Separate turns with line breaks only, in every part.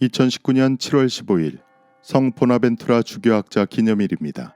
2019년 7월 15일 성 보나벤투라 주교학자 기념일입니다.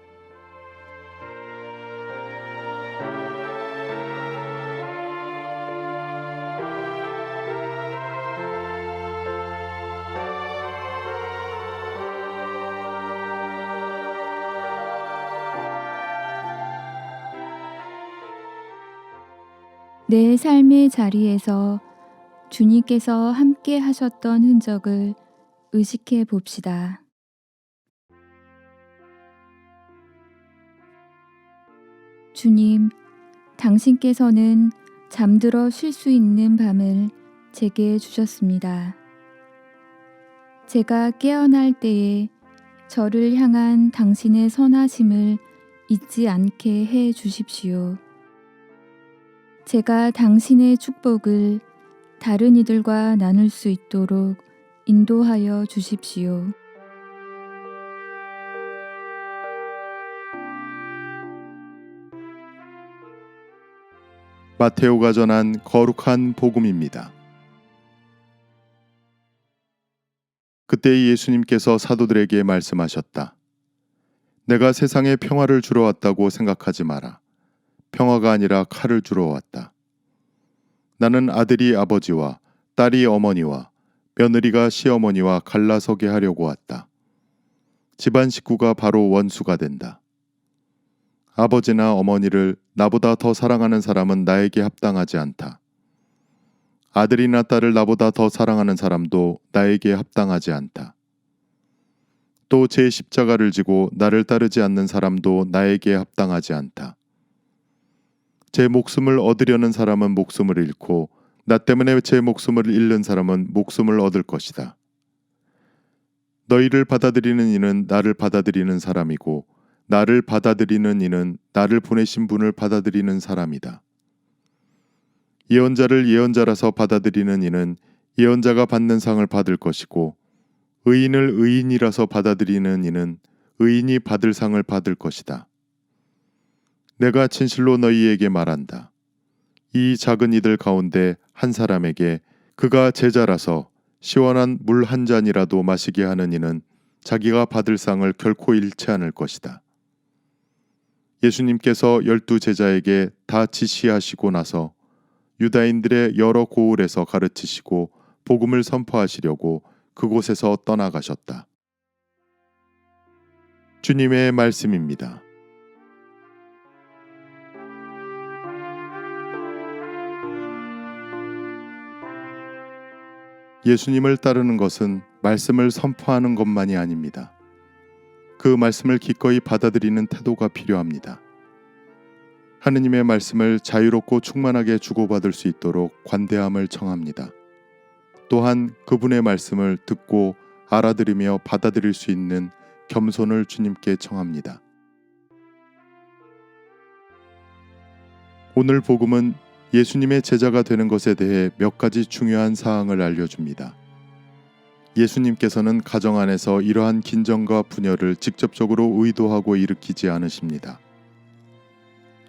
내 삶의 자리에서 주님께서 함께 하셨던 흔적을 의식해 봅시다. 주님, 당신께서는 잠들어 쉴 수 있는 밤을 제게 주셨습니다. 제가 깨어날 때에 저를 향한 당신의 선하심을 잊지 않게 해 주십시오. 제가 당신의 축복을 다른 이들과 나눌 수 있도록 인도하여 주십시오.
마테오가 전한 거룩한 복음입니다. 그때 예수님께서 사도들에게 말씀하셨다. 내가 세상에 평화를 주러 왔다고 생각하지 마라. 평화가 아니라 칼을 주러 왔다. 나는 아들이 아버지와 딸이 어머니와 며느리가 시어머니와 갈라서게 하려고 왔다. 집안 식구가 바로 원수가 된다. 아버지나 어머니를 나보다 더 사랑하는 사람은 나에게 합당하지 않다. 아들이나 딸을 나보다 더 사랑하는 사람도 나에게 합당하지 않다. 또 제 십자가를 지고 나를 따르지 않는 사람도 나에게 합당하지 않다. 제 목숨을 얻으려는 사람은 목숨을 잃고 나 때문에 제 목숨을 잃는 사람은 목숨을 얻을 것이다. 너희를 받아들이는 이는 나를 받아들이는 사람이고 나를 받아들이는 이는 나를 보내신 분을 받아들이는 사람이다. 예언자를 예언자라서 받아들이는 이는 예언자가 받는 상을 받을 것이고 의인을 의인이라서 받아들이는 이는 의인이 받을 상을 받을 것이다. 내가 진실로 너희에게 말한다. 이 작은 이들 가운데 한 사람에게 그가 제자라서 시원한 물 한 잔이라도 마시게 하는 이는 자기가 받을 상을 결코 잃지 않을 것이다. 예수님께서 열두 제자에게 다 지시하시고 나서 유다인들의 여러 고을에서 가르치시고 복음을 선포하시려고 그곳에서 떠나가셨다. 주님의 말씀입니다. 예수님을 따르는 것은 말씀을 선포하는 것만이 아닙니다. 그 말씀을 기꺼이 받아들이는 태도가 필요합니다. 하느님의 말씀을 자유롭고 충만하게 주고받을 수 있도록 관대함을 청합니다. 또한 그분의 말씀을 듣고 알아들으며 받아들일 수 있는 겸손을 주님께 청합니다. 오늘 복음은 예수님의 제자가 되는 것에 대해 몇 가지 중요한 사항을 알려줍니다. 예수님께서는 가정 안에서 이러한 긴장과 분열을 직접적으로 의도하고 일으키지 않으십니다.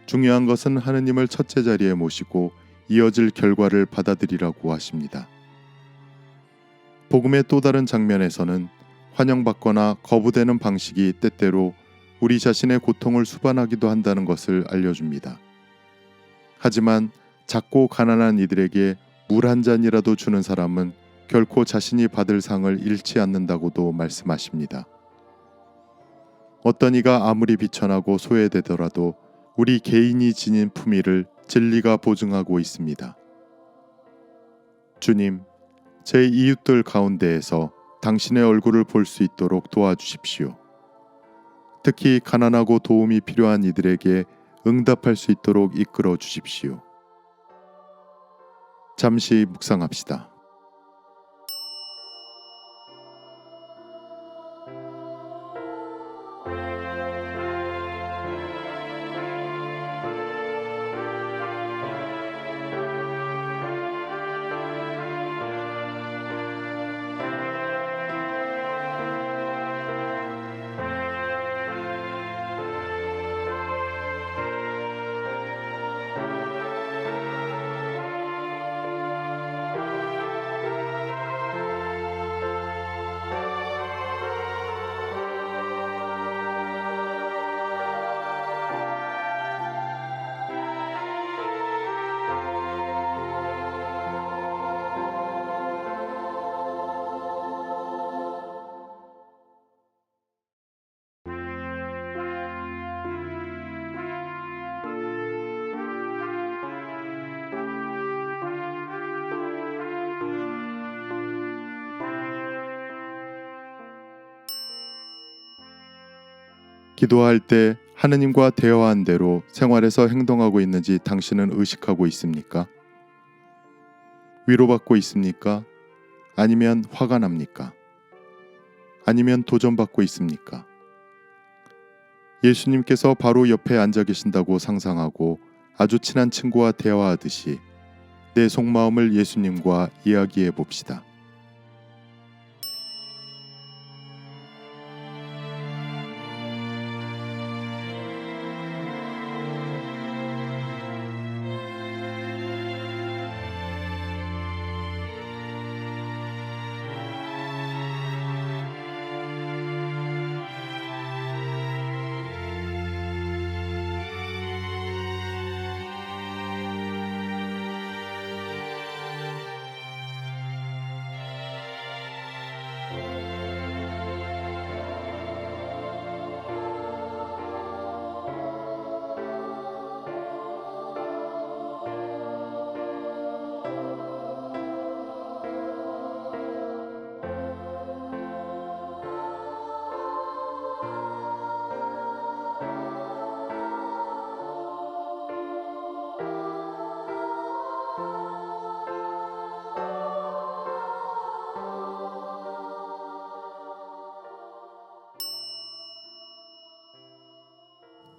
중요한 것은 하느님을 첫째 자리에 모시고 이어질 결과를 받아들이라고 하십니다. 복음의 또 다른 장면에서는 환영받거나 거부되는 방식이 때때로 우리 자신의 고통을 수반하기도 한다는 것을 알려줍니다. 하지만 작고 가난한 이들에게 물 한 잔이라도 주는 사람은 결코 자신이 받을 상을 잃지 않는다고도 말씀하십니다. 어떤 이가 아무리 비천하고 소외되더라도 우리 개인이 지닌 품위를 진리가 보증하고 있습니다. 주님, 제 이웃들 가운데에서 당신의 얼굴을 볼 수 있도록 도와주십시오. 특히 가난하고 도움이 필요한 이들에게 응답할 수 있도록 이끌어 주십시오. 잠시 묵상합시다. 기도할 때 하느님과 대화한 대로 생활에서 행동하고 있는지 당신은 의식하고 있습니까? 위로받고 있습니까? 아니면 화가 납니까? 아니면 도전받고 있습니까? 예수님께서 바로 옆에 앉아 계신다고 상상하고 아주 친한 친구와 대화하듯이 내 속마음을 예수님과 이야기해 봅시다.